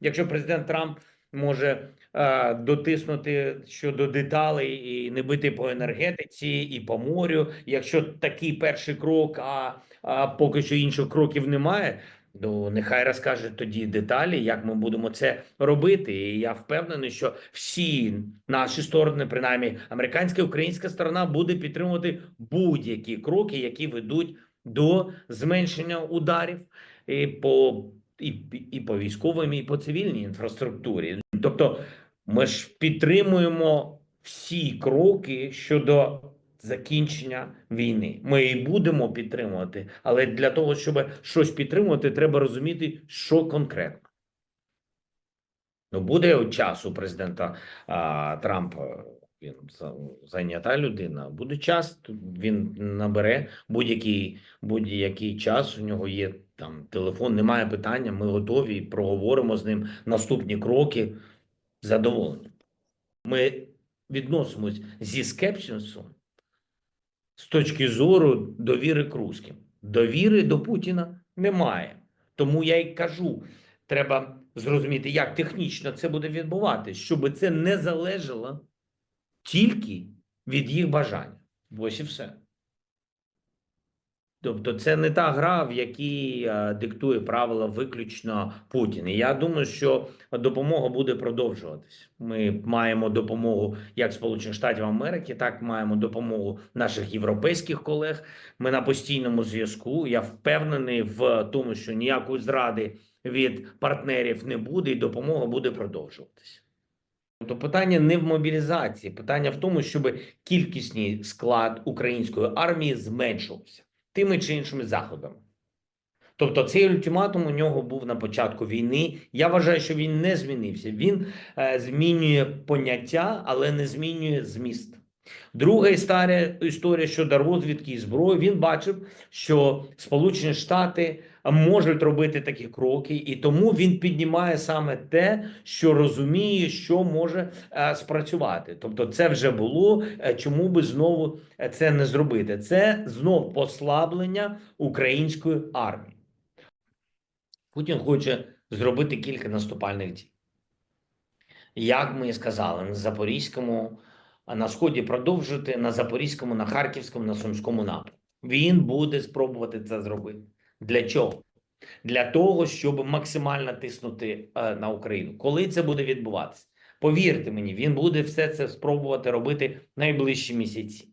Якщо президент Трамп може е, дотиснути щодо деталей і не бити по енергетиці і по морю, якщо такий перший крок, а, а поки що інших кроків немає. Ну, нехай розкаже тоді деталі, як ми будемо це робити. І я впевнений, що всі наші сторони, принаймні американська і українська сторона, буде підтримувати будь-які кроки, які ведуть до зменшення ударів і по і, і по військовим, і по цивільній інфраструктурі. Тобто, ми ж підтримуємо всі кроки щодо закінчення війни. Ми і будемо підтримувати, але для того, щоб щось підтримувати, треба розуміти, що конкретно. Ну, буде от час у президента а, Трампа. Зайнята людина. Буде час, він набере будь-який будь-який час. У нього є там телефон, немає питання. Ми готові проговоримо з ним наступні кроки. Задоволені. Ми відносимось зі скепсисом з точки зору довіри к. Довіри до Путіна немає. Тому я й кажу, треба зрозуміти, як технічно це буде відбуватися, щоб це не залежало тільки від їх бажання. Ось і все. Тобто це не та гра, в якій е, диктує правила виключно Путін. І я думаю, що допомога буде продовжуватись. Ми маємо допомогу як Сполучених Штатів Америки, так маємо допомогу наших європейських колег. Ми на постійному зв'язку. Я впевнений в тому, що ніякої зради від партнерів не буде, і допомога буде продовжуватись. Тобто питання не в мобілізації, питання в тому, щоб кількісний склад української армії зменшувався тими чи іншими заходами. Тобто цей ультиматум у нього був на початку війни. Я вважаю, що він не змінився. Він е, змінює поняття, але не змінює зміст. Друга історія, щодо розвідки і зброї. Він бачив, що Сполучені Штати можуть робити такі кроки, і тому він піднімає саме те, що розуміє, що може е, спрацювати. Тобто, це вже було. е, Чому би знову е, це не зробити? Це знов послаблення української армії. Путін хоче зробити кілька наступальних дій. Як ми і сказали, на Запорізькому, на сході продовжити, на Запорізькому, на Харківському, на Сумському напрямку. Він буде спробувати це зробити. Для чого? Для того, щоб максимально тиснути е, на Україну. Коли це буде відбуватися? Повірте мені, він буде все це спробувати робити найближчі місяці.